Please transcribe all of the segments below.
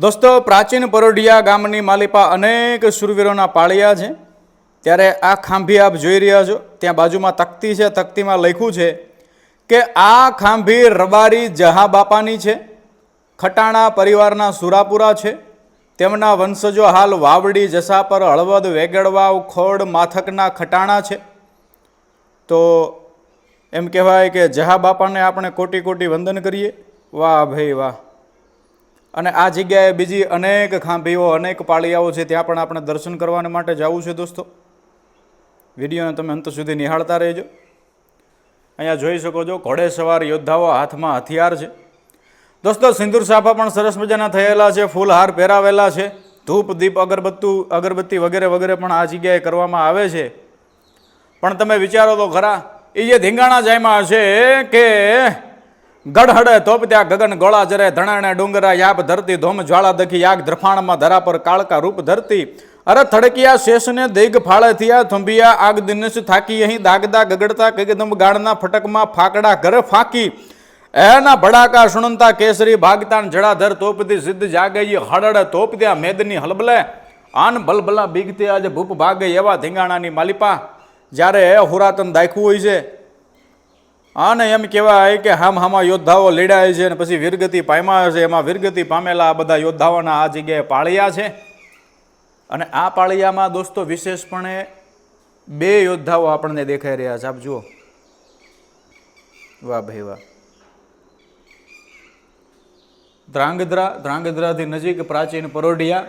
દોસ્તો, પ્રાચીન પરોઢિયા ગામની માલિપા અનેક સુરવીરોના પાળિયા છે. ત્યારે આ ખાંભી આપ જોઈ રહ્યા છો. ત્યાં બાજુમાં તકતી છે. તકતીમાં લખ્યું છે કે આ ખાંભી રબારી જહા બાપાની છે. ખટાણા પરિવારના સુરાપુરા છે. તેમના વંશજો હાલ વાવડી, જસાપર, હળવદ, વેગડવાવ, ખોડ, માથકના ખટાણા છે. તો એમ કહેવાય કે જહા બાપાને આપણે કોટી કોટી વંદન કરીએ. વાહ ભાઈ વાહ. અને આ જગ્યાએ બીજી અનેક ખાંભીઓ, અનેક પાળિયાઓ છે, ત્યાં પણ આપણે દર્શન કરવા માટે જવું છે દોસ્તો. વિડીયોને તમે અંત સુધી નિહાળતા રહેજો. અહીંયા જોઈ શકો છો ઘોડે સવાર યોદ્ધાઓ હાથમાં હથિયાર છે. દોસ્તો, સિંદૂર સાફા પણ સરસ મજાના થયેલા છે, ફૂલહાર પહેરાવેલા છે. ધૂપ, દીપ, અગરબત્તું, અગરબત્તી વગેરે વગેરે પણ આ જગ્યાએ કરવામાં આવે છે. પણ તમે વિચારો તો ખરા એ જે ધીંગાણા જાયમાં છે કે ગઢહડે તોપ ત્યાં ગગન ગોળા જરે, ધણાણે ડુંગરા યાપ ધરતી, ધોમ જ્વાળા દખી યાગ ધ્રફાણમાં ધરા પર કાળકા રૂપ ધરતી. અરે થડકિયા શેષને દેગ ફાળે થયા થંભિયા આગ દિનેશ થાકી અહીં દાગદા ગગડતા કગદમ ગાળના ફટકમાં ફાકડા ઘરે ફાકી. એના ભડાકા સુણંતા કેસરી ભાગતાન જડાધર તોપતી સિદ્ધ જાગઈ હળડ તોપ મેદની હલબલે. આન બલબલા બીગતે આજે ભૂપ ભાગે એવા ધીંગાણાની માલિપા. જ્યારે હુરાતન દાખ્યું હોય છે. આને એમ કહેવાય કે હામ હામા યોદ્ધાઓ લડાય છે અને પછી વીરગતિ પામ્યા છે. એમાં વીરગતિ પામેલા આ બધા યોદ્ધાઓના આ જગ્યાએ પાળિયા છે. અને આ પાળિયામાં દોસ્તો વિશેષપણે બે યોદ્ધાઓ આપણને દેખાઈ રહ્યા છે. આપ જુઓ. વાહ ભાઈ વાહ. ધ્રાંગધ્રા, ધ્રાંગધ્રાથી નજીક પ્રાચીન પરોઢિયા.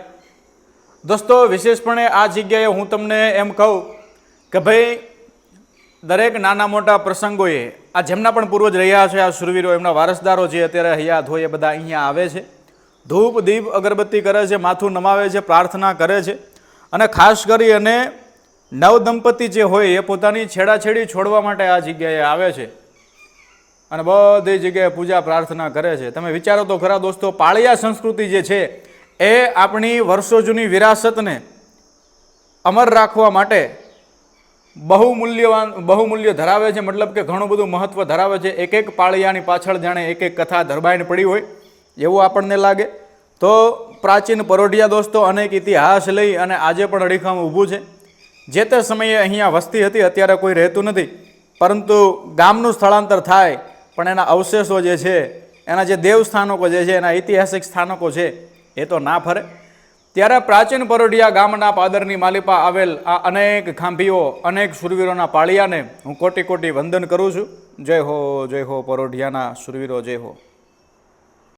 દોસ્તો વિશેષપણે આ જગ્યાએ હું તમને એમ કહું કે ભાઈ દરેક નાના મોટા પ્રસંગોએ, આ જેમના પણ પૂર્વજ રહ્યા છે, આ શુરવીરો એમના વારસદારો જે અત્યારે હૈયા હોય એ બધા અહીંયા આવે છે, ધૂપ, દીપ, અગરબત્તી કરે છે, માથું નમાવે છે, પ્રાર્થના કરે છે અને ખાસ કરી અને નવ દંપતી જે હોય એ પોતાની છેડાછેડી છોડવા માટે આ જગ્યાએ આવે છે અને બધી જગ્યાએ પૂજા, પ્રાર્થના કરે છે. તમે વિચારો તો ખરા દોસ્તો, પાળિયા સંસ્કૃતિ જે છે એ આપણી વર્ષો જૂની વિરાસતને અમર રાખવા માટે બહુ મૂલ્યવાન બહુમૂલ્ય ધરાવે છે, મતલબ કે ઘણું બધું મહત્ત્વ ધરાવે છે. એક એક પાળિયાની પાછળ જાણે એક એક કથા ધરબાઈને પડી હોય, એવું આપણને લાગે. તો પ્રાચીન પરોઢિયા દોસ્તો અનેક ઇતિહાસ લઈ અને આજે પણ અડીખમ ઊભું છે. જે તે સમયે અહીંયા વસ્તી હતી, અત્યારે કોઈ રહેતું નથી. પરંતુ ગામનું સ્થળાંતર થાય, પણ એના અવશેષો જે છે, એના જે દેવસ્થાનકો જે છે, એના ઐતિહાસિક સ્થાનકો છે, એ તો ના ફરે. ત્યારે પ્રાચીન પરોઢિયા ગામના પાદરની માલિપા આવેલ આ અનેક ખાંભીઓ, અનેક સુરવીરોના પાળિયાને હું કોટી કોટી વંદન કરું છું. જય હો જય હો પરોઢિયાના સુરવીરો, જય હો.